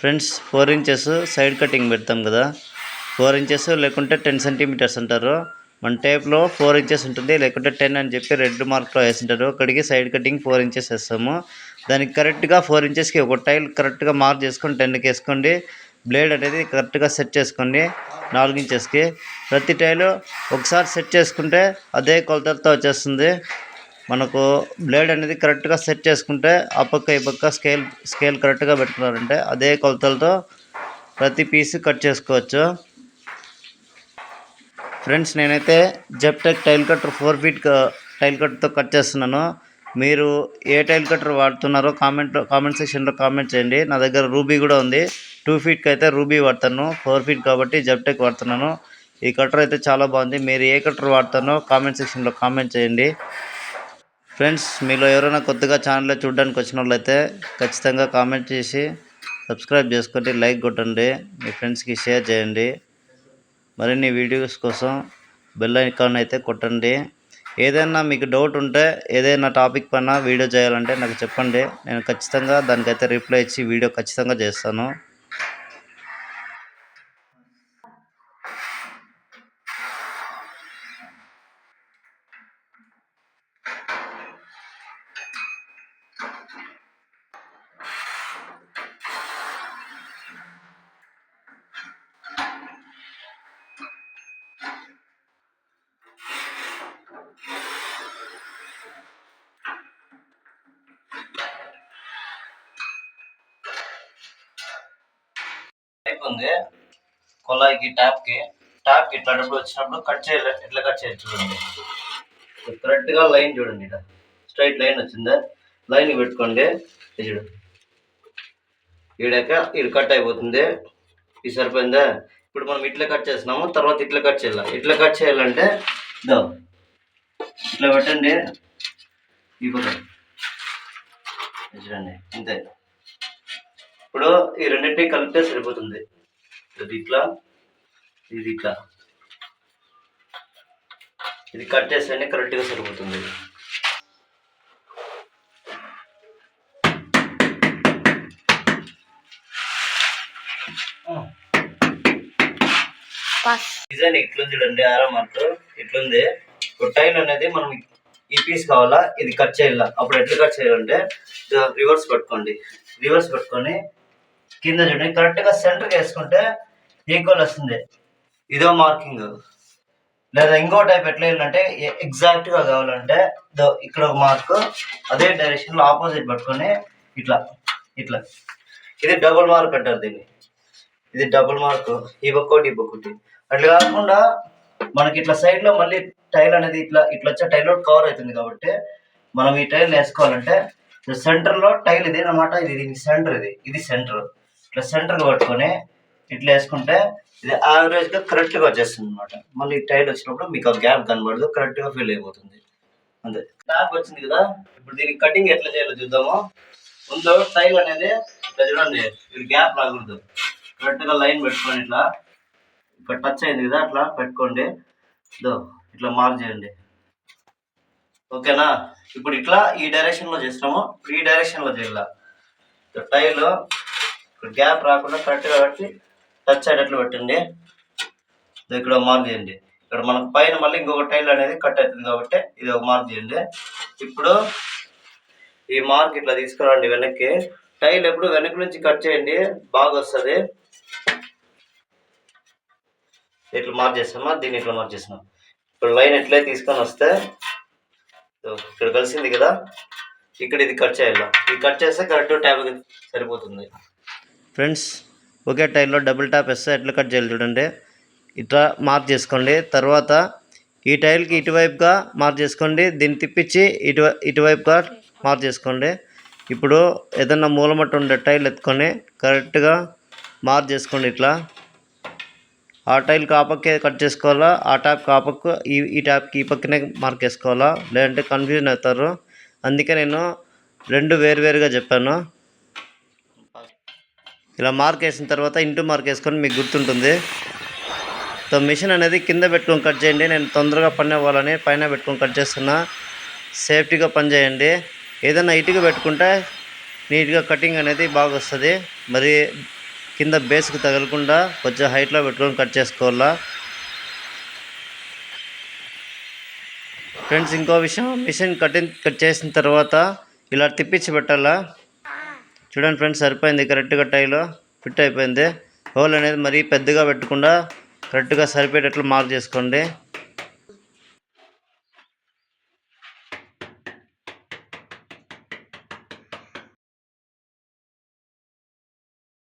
Friends four inches side cutting పెడతాం కదా. Four inches లేకుంటే టెన్ సెంటీమీటర్స్ అంటారు. మన టేప్లో ఫోర్ ఇంచెస్ ఉంటుంది లేకుంటే టెన్ అని చెప్పి రెడ్ మార్క్లో వేసింటారు. అక్కడికి సైడ్ కటింగ్ ఫోర్ ఇంచెస్ వేస్తాము. దానికి కరెక్ట్గా ఫోర్ ఇంచెస్కి ఒక టైల్ కరెక్ట్గా మార్క్ చేసుకొని టెన్కి వేసుకోండి. బ్లేడ్ అనేది కరెక్ట్గా సెట్ చేసుకోండి నాలుగు ఇంచెస్కి ప్రతి టైలు ఒకసారి సెట్ చేసుకుంటే అదే కొలతలతో వచ్చేస్తుంది. మనకు బ్లేడ్ అనేది కరెక్ట్గా సెట్ చేసుకుంటే ఆ పక్క ఈ పక్క స్కేల్ స్కేల్ కరెక్ట్గా పెట్టుకున్నారంటే అదే కొలతలతో ప్రతి పీస్ కట్ చేసుకోవచ్చు. ఫ్రెండ్స్ నేనైతే జెప్టెక్ tile cutter four feet tile కట్తో cut చేస్తున్నాను. మీరు ఏ టైల్ కట్టర్ వాడుతున్నారో కామెంట్ కామెంట్ సెక్షన్లో కామెంట్ చేయండి. నా దగ్గర రూబీ కూడా ఉంది. టూ ఫీట్కి అయితే రూబీ వాడతాను. ఫోర్ ఫీట్ కాబట్టి జెప్టెక్ వాడుతున్నాను. ఈ కట్టర్ అయితే చాలా బాగుంది. మీరు ఏ కట్టర్ వాడతానో కామెంట్ సెక్షన్లో కామెంట్ చేయండి. ఫ్రెండ్స్ మీలో ఎవరైనా కొత్తగా ఛానల్లో చూడడానికి వచ్చిన వాళ్ళైతే ఖచ్చితంగా కామెంట్ చేసి సబ్స్క్రైబ్ చేసుకోండి లైక్ కొట్టండి మీ ఫ్రెండ్స్కి షేర్ చేయండి. మరిన్ని వీడియోస్ కోసం బెల్ ఐకాన్ అయితే కొట్టండి. ఏదైనా మీకు డౌట్ ఉంటే ఏదైనా టాపిక్ పైన వీడియో చేయాలంటే నాకు చెప్పండి. నేను ఖచ్చితంగా దానికైతే రిప్లై ఇచ్చి వీడియో ఖచ్చితంగా చేస్తాను టైప్ ఉంది కొలాయికి ట్యాప్కి. ట్యాప్కి ఇట్లాంటప్పుడు వచ్చినప్పుడు కట్ చేయాలి ఎట్లా కట్ చేయాలి చూడండి. కరెక్ట్గా లైన్ చూడండి ఇక్కడ స్ట్రైట్ లైన్ వచ్చిందా? లైన్ పెట్టుకోండి. చూడు. ఈడాక ఇది కట్ అయిపోతుంది. ఇది సరిపోయిందా? ఇప్పుడు మనం ఇట్లా కట్ చేస్తున్నాము తర్వాత ఇట్లా కట్ చేయాలి? ఇట్లా కట్ చేయాలంటే ఇదో ఇట్లా పెట్టండి. ఇవ్వండి చూడండి అంతే. ఇప్పుడు ఈ రెండింటినీ కలిపితే సరిపోతుంది. ఇది ఇట్లా ఇది ఇట్లా. ఇది కట్ చేస్తేనే కరెక్ట్గా సరిపోతుంది. డిజైన్ ఇట్లుంది చూడండి ఆరో ఇట్లుంది ఇప్పుడు టైల్ అనేది మనం ఈ పీస్ కావాలా? ఇది కట్ చేయాలా? అప్పుడు ఎట్లా కట్ చేయాలంటే రివర్స్ పెట్టుకోండి. రివర్స్ పెట్టుకొని కింద చూడండి కరెక్ట్గా సెంటర్కి వేసుకుంటే ఈక్వల్ వస్తుంది. ఇదో మార్కింగ్ లేదా ఇంకో టైప్ ఎట్లా వేయాలంటే ఎగ్జాక్ట్గా కావాలంటే ఇక్కడ ఒక మార్క్ అదే డైరెక్షన్లో ఆపోజిట్ పట్టుకొని ఇట్లా ఇట్లా. ఇది డబుల్ మార్క్ అంటారు దీన్ని. ఇది డబుల్ మార్క్ ఈ బొక్కోటి ఈ అట్లా కాకుండా మనకి ఇట్లా సైడ్లో మళ్ళీ టైల్ అనేది ఇట్లా ఇట్లా వచ్చే టైల్ కవర్ అవుతుంది కాబట్టి మనం ఈ టైల్ వేసుకోవాలంటే సెంటర్లో టైల్ ఇది అనమాట ఇది దీని సెంటర్ ఇది ఇది సెంటర్ ఇట్లా సెంటర్ పట్టుకొని ఇట్లా వేసుకుంటే ఇది యావరేజ్గా కరెక్ట్గా వచ్చేస్తుంది అనమాట మళ్ళీ టైట్ వచ్చినప్పుడు మీకు ఆ గ్యాప్ కనబడదు కరెక్ట్గా ఫీల్ అయిపోతుంది. అంతే. గ్యాప్ వచ్చింది కదా ఇప్పుడు దీనికి కటింగ్ ఎట్లా చేయాలో చూద్దాము. ముందు టైల్ అనేది ఇట్లా చూడండి ఇది గ్యాప్ రాకూడదు. కరెక్ట్గా లైన్ పెట్టుకోండి ఇట్లా. ఇక్కడ టచ్ అయింది కదా అట్లా పెట్టుకోండి. ఇదో ఇట్లా మార్క్ చేయండి. ఓకేనా ఇప్పుడు ఇట్లా ఈ డైరెక్షన్లో చేస్తాము ఈ డైరెక్షన్లో చేయాల? టైల్ ఇక్కడ గ్యాప్ రాకుండా కరెక్ట్గా పెట్టి టచ్ అయ్యేటట్లు పెట్టండి. ఇక్కడ మార్క్ చేయండి. ఇక్కడ మనకు పైన మళ్ళీ ఇంకొక టైల్ అనేది కట్ అవుతుంది కాబట్టి ఇది ఒక మార్క్ చేయండి. ఇప్పుడు ఈ మార్క్ ఇట్లా తీసుకురండి వెనక్కి. టైల్ ఎప్పుడు వెనక నుంచి కట్ చేయండి బాగా వస్తుంది. ఇట్లా మార్క్ చేస్తామా దీన్ని ఇట్లా మార్క్ చేస్తున్నాం. ఇప్పుడు లైన్ ఎట్లే తీసుకొని వస్తే ఇక్కడ కలిసింది కదా ఇక్కడ ఇది కట్ చేయాలి. ఇది కట్ చేస్తే కరెక్ట్ ట్యాబ్ సరిపోతుంది. ఫ్రెండ్స్ ఒకే టైంలో డబుల్ టాప్ వేస్తే ఎట్లా కట్ చేయాలి చూడండి. ఇట్లా మార్క్ చేసుకోండి. తర్వాత ఈ టైల్కి ఇటువైపుగా మార్క్ చేసుకోండి. దీన్ని తిప్పించి ఇటు ఇటువైపుగా మార్క్ చేసుకోండి. ఇప్పుడు ఏదన్నా మూలమట్టు ఉండే టైల్ ఎత్తుకొని కరెక్ట్గా మార్క్ చేసుకోండి ఇట్లా. ఆ టైల్ కాపక్కే కట్ చేసుకోవాలా? ఆ ట్యాప్ కాపక్కు ఈ ఈ ట్యాప్కి ఈ పక్కనే మార్క్ వేసుకోవాలా లేదంటే కన్ఫ్యూజన్ అవుతారు. అందుకే నేను రెండు వేరువేరుగా చెప్పాను. ఇలా మార్క్ వేసిన తర్వాత ఇంటూ మార్క్ వేసుకొని మీకు గుర్తుంటుంది. సో మిషన్ అనేది కింద పెట్టుకొని కట్ చేయండి. నేను తొందరగా పని అవ్వాలని పైన పెట్టుకొని కట్ చేస్తున్నా. సేఫ్టీగా పని చేయండి. ఏదైనా ఇటుక పెట్టుకుంటే నీట్గా కటింగ్ అనేది బాగా వస్తుంది. మరి కింద బేస్కి తగలకుండా కొంచెం హైట్లో పెట్టుకొని కట్ చేసుకోవాలా? ఫ్రెండ్స్ ఇంకో విషయం. మిషన్ కటింగ్ కట్ చేసిన తర్వాత ఇలా తిప్పించి పెట్టాలా? చూడండి ఫ్రెండ్స్ సరిపోయింది కరెక్ట్గా టైలో ఫిట్ అయిపోయింది. హోల్ అనేది మరీ పెద్దగా పెట్టకుండా కరెక్ట్గా సరిపోయేటట్లు మార్క్ చేసుకోండి.